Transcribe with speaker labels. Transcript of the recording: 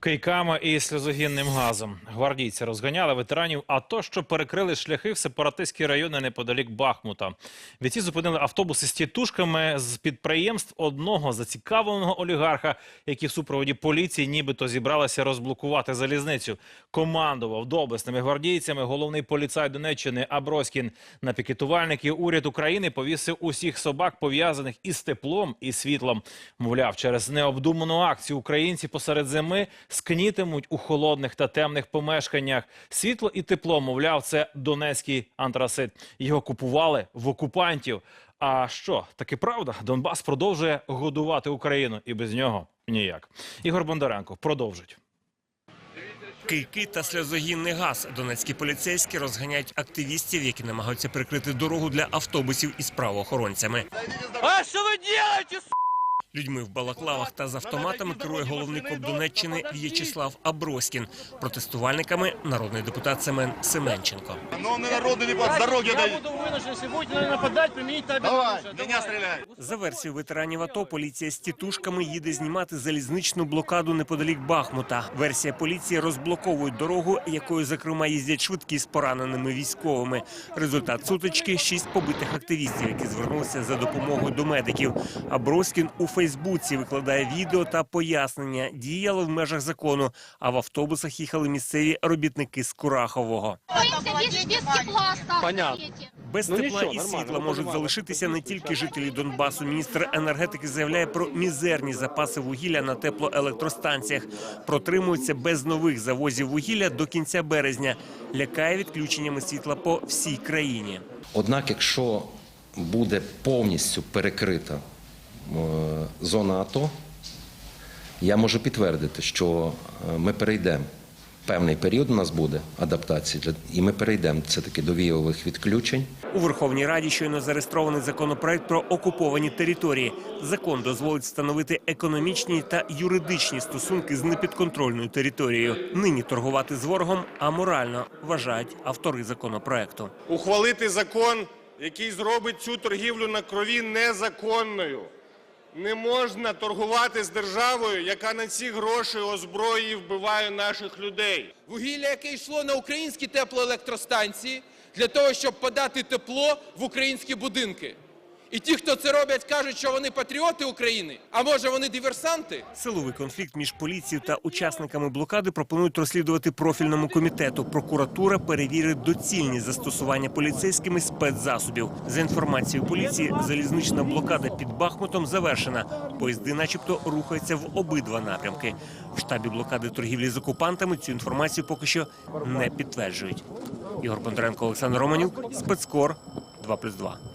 Speaker 1: Кийками і сльозогінним газом гвардійці розганяли ветеранів АТО, що перекрили шляхи в сепаратистські райони неподалік Бахмута. Бійці зупинили автобуси з тітушками з підприємств одного зацікавленого олігарха, які в супроводі поліції нібито зібралися розблокувати залізницю. Командував доблесними гвардійцями головний поліцай Донеччини Аброськін. На пікетувальників уряд України повісив усіх собак, пов'язаних із теплом і світлом. Мовляв, через необдуману акцію українці посеред зими скнітимуть у холодних та темних помешканнях. Світло і тепло, мовляв, це донецький антрасит. Його купували в окупантів. А що, таки правда? Донбас продовжує годувати Україну, і без нього ніяк. Ігор Бондаренко продовжить.
Speaker 2: Кийки та сльозогінний газ. Донецькі поліцейські розганяють активістів, які намагаються прикрити дорогу для автобусів із правоохоронцями.
Speaker 3: А что вы делаете, с***?
Speaker 2: Людьми в балаклавах та з автоматами керує головний коп Донеччини В'ячеслав Аброськін. Протестувальниками народний депутат Семен Семенченко.
Speaker 4: И народный депутат, дороги
Speaker 3: применить
Speaker 4: Давай.
Speaker 2: За версією ветеранів АТО, поліція з тітушками їде знімати залізничну блокаду неподалік Бахмута. Версія поліції розблоковують дорогу, якою зокрема їздять швидкі з пораненими військовими. Результат сутички шість побитих активістів, які звернулися за допомогою до медиків. А Броскін у Фейсбуці викладає відео та пояснення. Діяли в межах закону, а в автобусах їхали місцеві робітники з Курахового.
Speaker 5: Без, без тепла.
Speaker 3: Понятно.
Speaker 2: Без
Speaker 3: Ну,
Speaker 2: тепла і світла можуть залишитися не тільки жителі Донбасу. Міністр енергетики заявляє про мізерні запаси вугілля на теплоелектростанціях. Протримуються без нових завозів вугілля до кінця березня. Лякає відключеннями світла по всій країні.
Speaker 6: Однак, якщо буде повністю перекрита зона АТО, я можу підтвердити, що е, ми перейдемо. Певний період у нас буде адаптації, для- і ми перейдемо все-таки до віялових відключень.
Speaker 2: У Верховній Раді щойно зареєстрований законопроект про окуповані території. Закон дозволить встановити економічні та юридичні стосунки з непідконтрольною територією. Нині торгувати з ворогом аморально, вважають автори законопроекту.
Speaker 7: ухвалити закон, який зробить цю торгівлю на крові незаконною. Не можна торгувати з державою, яка на ці гроші озброює і вбиває наших людей.
Speaker 8: вугілля, яке йшло на українські теплоелектростанції для того, щоб подати тепло в українські будинки. І ті, хто це роблять, кажуть, що вони патріоти України, а може вони диверсанти?
Speaker 2: Силовий конфлікт між поліцією та учасниками блокади пропонують розслідувати профільному комітету. Прокуратура перевірить доцільність застосування поліцейськими спецзасобів. За інформацією поліції, залізнична блокада під Бахмутом завершена. Поїзди, начебто, рухаються в обидва напрямки. В штабі блокади торгівлі з окупантами цю інформацію поки що не підтверджують. Ігор Бондаренко, Олександр Романюк, спецкор 2+,2.